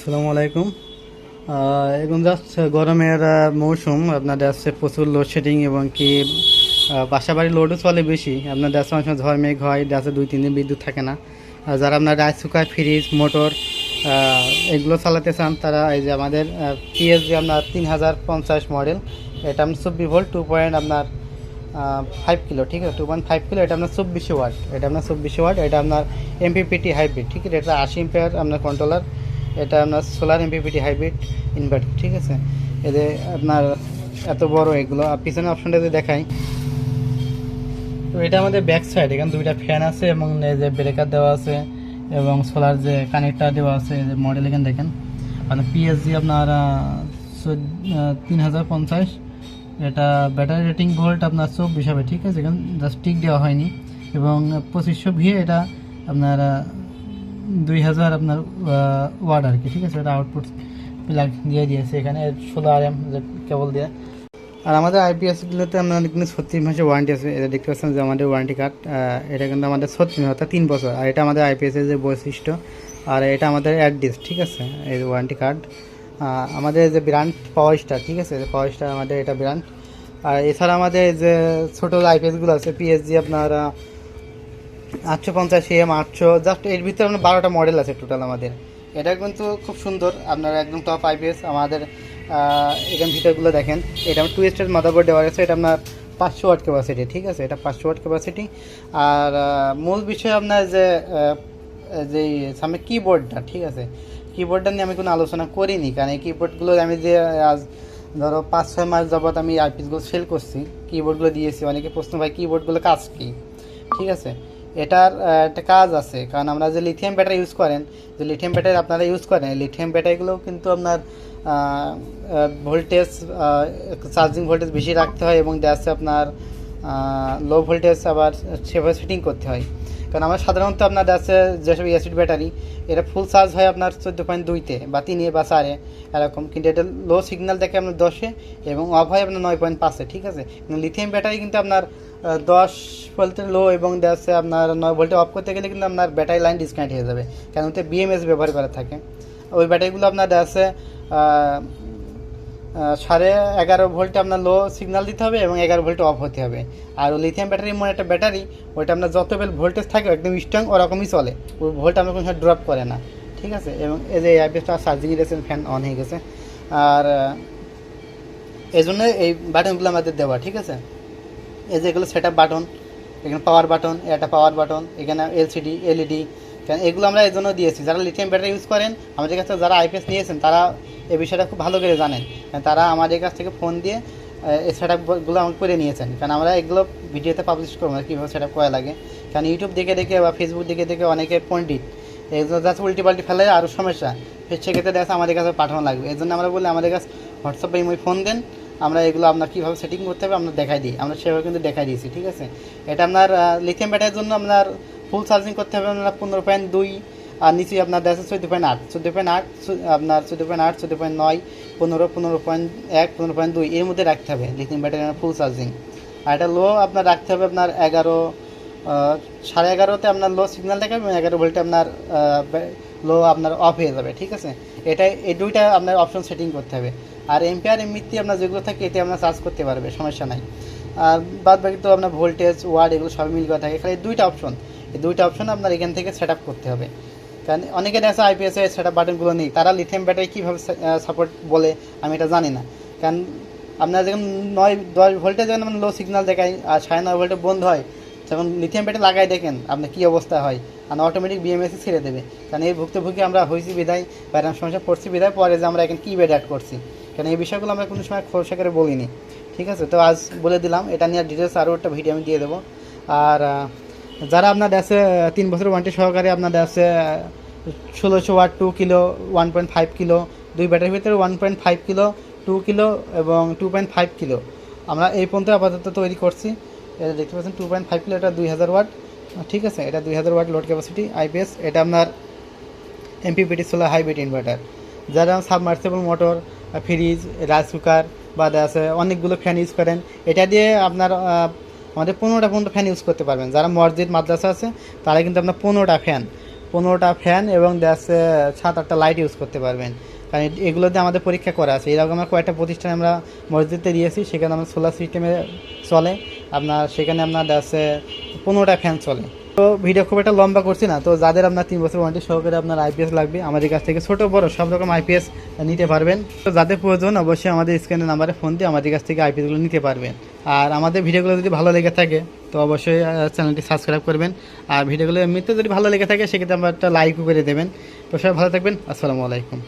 আসসালামু আলাইকুম। এখন জাস্ট গরমের মৌসুম। আপনাদের আসছে প্রচুর লোডশেডিং এবং কি বাসা লোডও চলে বেশি। আপনার আসছে অনেক সময় ঝড়, মেঘ হয় দেশে দুই, তিন দিন বিদ্যুৎ থাকে না। যারা আপনার রাইস কুকার ফ্রিজ মোটর এগুলো চালাতে চান, তারা এই যে আমাদের পিএসজি আপনার তিন হাজার পঞ্চাশ মডেল এটা আপনার চব্বিশ ভোল্ট টু পয়েন্ট আপনার ফাইভ কিলো ঠিক আছে? টু পয়েন্ট ফাইভ কিলো এটা আপনার চব্বিশে ওয়াট এটা আপনার চব্বিশে ওয়াট এটা আপনার এমপিপিটি হাইব্রিড ঠিক আছে? এটা আশি এম্পিয়ার আপনার কন্ট্রোলার এটা আপনার সোলার এমপিপিটি হাইব্রিড ইনভার্টার ঠিক আছে? এতে আপনার এত বড় এগুলো, আর পিছনে অপশনটা যদি দেখাই, তো এটা আমাদের ব্যাক সাইড এখানে দুইটা ফ্যান আছে এবং এই যে ব্রেকার দেওয়া আছে এবং সোলার যে কানেক্টার দেওয়া আছে যে মডেল এখানে দেখেন। মানে পিএসজি আপনার তিন হাজার পঞ্চাশ, এটা ব্যাটারি রেটিং ভোল্ট আপনার চব্বিশ হবে, ঠিক আছে? এখানে জাস্ট টিক দেওয়া হয়নি। এবং পঁচিশশো ভিএ এটা আপনার দুই হাজার আপনার ওয়ার্ড আর কি, ঠিক আছে? এটা আউটপুট প্লাগ দিয়ে দিয়েছে এখানে ষোলো আর এম কেবল দিয়ে। আর আমাদের আইপিএসগুলোতে আমাদের কিন্তু ছত্রিশ মাসের ওয়ারেন্টি আছে। এটা দেখতে পাচ্ছেন যে আমাদের ওয়ারেন্টি কার্ড এটা কিন্তু আমাদের ছত্রিশ, অর্থাৎ তিন বছর। আর এটা আমাদের আইপিএসের যে বৈশিষ্ট্য, আর এটা আমাদের অ্যাড্রেস ঠিক আছে? এই ওয়ারেন্টি কার্ড আমাদের যে ব্র্যান্ড পাওয়ার স্টার ঠিক আছে? পাওয়ার স্টার আমাদের এটা ব্র্যান্ড আর এছাড়া আমাদের যে ছোটো আইপিএসগুলো আছে পিএসজি আপনার আটশো পঞ্চাশ এম আটশো জাস্ট এর ভিতরে আপনার বারোটা মডেল আছে টোটাল আমাদের। এটা কিন্তু খুব সুন্দর, আপনার একদম টপ আইপিএস আমাদের এখানে ভিতরগুলো দেখেন। এটা আমার টু স্টার মাদারবোর্ড দেওয়া আছে এটা আপনার পাঁচশো ওয়াট ক্যাপাসিটি ঠিক আছে? এটা পাঁচশো ওয়াট ক্যাপাসিটি আর মূল বিষয় আপনার যে যে সামনে কিবোর্ডটা ঠিক আছে? কিবোর্ডটা নিয়ে আমি কোনো আলোচনা করিনি, কারণ এই কিবোর্ডগুলো আমি যে, আজ ধরো পাঁচ, ছয় মাস যাবত আমি আইপিএসগুলো সেল করছি কিবোর্ডগুলো দিয়েছি। অনেকে প্রশ্ন, ভাই কিবোর্ডগুলো কাজ কী? ঠিক আছে? এটার একটা কাজ আছে। কারণ আমরা যে লিথিয়াম ব্যাটারি ইউজ করেন, যে লিথিয়াম ব্যাটারি আপনারা ইউজ করেন লিথিয়াম ব্যাটারিগুলো কিন্তু আপনার ভোল্টেজ চার্জিং ভোল্টেজ বেশি রাখতে হয় এবং দেশে আপনার লো ভোল্টেজ আবার সেভাবে সেটিং করতে হয়। কারণ আমরা সাধারণত আপনার আছে যেসব অ্যাসিড ব্যাটারি এটা ফুল চার্জ হয় আপনার চোদ্দ পয়েন্ট দুইতে বা তিনে বা চারে, এরকম। কিন্তু এটা লো সিগন্যাল দেখে আপনার দশে এবং অফ হয় আপনার নয় পয়েন্ট পাঁচে, ঠিক আছে? লিথিয়াম ব্যাটারি কিন্তু আপনার দশ ভোল্টের লো এবং আছে আপনার নয় ভোল্টে অফ করতে গেলে কিন্তু আপনার ব্যাটারি লাইন ডিসকানেক্ট হয়ে যাবে। কারণ ওতে বিএমএস ব্যবহার করা থাকে। ওই ব্যাটারিগুলো আপনার আছে সাড়ে এগারো ভোল্টে আপনার লো সিগন্যাল দিতে হবে এবং এগারো ভোল্টে অফ হতে হবে। আর লিথিয়াম ব্যাটারি মনে একটা ব্যাটারি ওইটা আপনার যত বেল ভোল্টেজ থাকে একদম স্ট্রং ওরকমই চলে। ওই ভোল্ট আপনার কোনো সময় ড্রপ করে না। ঠিক আছে? এবং এই যে আইপিএসটা চার্জিং দিয়েছেন ফ্যান অন হয়ে গেছে। আর এই জন্য এই বাটনগুলো আমাদের দেওয়া, ঠিক আছে? এই যে এগুলো সেট বাটন এখানে পাওয়ার বাটন এটা পাওয়ার বাটন এখানে এলসিডি এলইডি কারণ এগুলো আমরা এই জন্য দিয়েছি। যারা লিথিয়াম ব্যাটারি ইউজ করেন, আমাদের কাছে যারা আইপিএস নিয়েছেন, তারা এই বিষয়টা খুব ভালো করে জানেন। তারা আমাদের কাছ থেকে ফোন দিয়ে সেট আপগুলো আমাকে করে নিয়েছেন। কারণ আমরা এগুলো ভিডিওতে পাবলিশ করব না, কীভাবে সেট আপ করা লাগে। কারণ ইউটিউব দেখে দেখে বা ফেসবুক দেখে দেখে অনেকে পণ্ডিত। এগুলো যাচ্ছে উল্টি পাল্টি ফেলে আরও সমস্যা। সেক্ষেত্রে দেখা আমাদের কাছে পাঠানো লাগবে। এই জন্য আমরা বলি, আমাদের কাছে হোয়াটসঅ্যাপে ফোন দেন। আমরা এগুলো আপনার কীভাবে সেটিং করতে হবে আমরা দেখাই দিই। আমরা সেভাবে কিন্তু দেখাই দিয়েছি, ঠিক আছে? এটা আপনার লিথিয়াম ব্যাটারির জন্য আপনার ফুল চার্জিং করতে হবে আপনার পনেরো পয়েন্ট দুই, আর নিচে আপনার দেখা চোদ্দ পয়েন্ট আট। চোদ্দ পয়েন্ট আট আপনার চোদ্দ পয়েন্ট আট, চোদ্দ পয়েন্ট নয়, পনেরো পনেরো পয়েন্ট এক, পনেরো পয়েন্ট দুই, এর মধ্যে রাখতে হবে লিথিয়াম ব্যাটারি ফুল চার্জিং আর এটা লো আপনার রাখতে হবে আপনার এগারো সাড়ে এগারোতে আপনার লো সিগন্যাল দেখাবে এবং এগারো ভোল্টে আপনার লো আপনার অফ হয়ে যাবে, ঠিক আছে? এটাই এই দুইটা আপনার অপশন সেটিং করতে হবে। আর এমপিআর এমনিতে আপনার যেগুলো থাকে, এতে আপনার চার্জ করতে পারবে, সমস্যা নাই। আর বাদ বাকি তো আপনার ভোল্টেজ ওয়ার্ড এগুলো সবই মিল করা থাকে। খালি দুইটা অপশন এই দুইটা অপশন আপনার এখান থেকে সেট করতে হবে। কারণ অনেকে দেখা আইপিএস সেট আপ বাটনগুলো নেই। তারা লিথিয়াম ব্যাটারি কীভাবে সাপোর্ট বলে, আমি এটা জানি না। কারণ আপনার যখন নয়, দশ ভোল্টে যখন লো সিগন্যাল দেখায়, আর সাড়ে নয় ভোল্টে বন্ধ হয় যখন লিথিয়াম ব্যাটারি লাগাই দেখেন, আপনার কী অবস্থা হয়। আর অটোমেটিক বিএমএসি ছেড়ে দেবে। কারণ এই ভুক্তভোগী আমরা হয়েছি বিদায় বা সমস্যা পড়ছি বিদায় পরে যে আমরা এখন কী বেড অ্যাড করছি। কারণ এই বিষয়গুলো আমরা কোনো সময় খোলসা করে বলিনি। ঠিক আছে? তো আজ বলে দিলাম, এটা নিয়ে ডিটেলস আরও একটা ভিডিও আমি দিয়ে দেবো। আর যারা আপনার আছে তিন বছর ওয়ারেন্টি সহকারে আপনার আছে ষোলোশো watt two kilo one point five kilo দুই ব্যাটারির ভিতরে one point five kilo two kilo এবং টু পয়েন্ট ফাইভ কিলো আমরা এই পর্যন্ত আপাতত তৈরি করছি। এটা দেখতে পাচ্ছেন টু পয়েন্ট ফাইভ কিলো এটা দুই হাজার ওয়াট। ঠিক আছে? এটা দুই হাজার ওয়াট লোড ক্যাপাসিটি আইপিএস এটা আপনার এমপিপিটি সোলার হাইব্রিড ইনভার্টার যারা submersible motor fridge, rice cooker বা দেখা আছে অনেকগুলো ফ্যান ইউজ করেন। এটা দিয়ে আপনার আমাদের পনেরোটা পনেরোটা ফ্যান ইউজ করতে পারবেন। যারা মসজিদ, মাদ্রাসা আছে, তারা কিন্তু আপনার পনেরোটা ফ্যান পনেরোটা ফ্যান এবং দেশ সাত, আটটা লাইট ইউজ করতে পারবেন। কারণ এ- এগুলোতে আমাদের পরীক্ষা করা আছে। এরকম আমরা কয়েকটা প্রতিষ্ঠানে আমরা মসজিদে দিয়েছি, সেখানে আমরা সোলার সিস্টেমে চলে। আপনার সেখানে আপনার আছে পনেরোটা ফ্যান চলে। তো ভিডিও খুব একটা লম্বা করছি না। তো যাদের আপনার তিন বছর ওয়ারেন্টি সহকারে আপনার আইপিএস লাগবে, আমাদের কাছ থেকে ছোট, বড়, সব রকম আইপিএস নিতে পারবেন। তো যাদের প্রয়োজন অবশ্যই আমাদের স্ক্রিনের নাম্বারে ফোন দিয়ে আমাদের কাছ থেকে আইপিএসগুলো নিতে পারবেন। আর আমাদের ভিডিওগুলো যদি ভালো লেগে থাকে, তো অবশ্যই চ্যানেলটি সাবস্ক্রাইব করবেন। আর ভিডিওগুলো এমনিতে যদি ভালো লেগে থাকে, সেক্ষেত্রে আমার একটা লাইকও করে দেবেন। তো সবাই ভালো থাকবেন। আসসালামু আলাইকুম।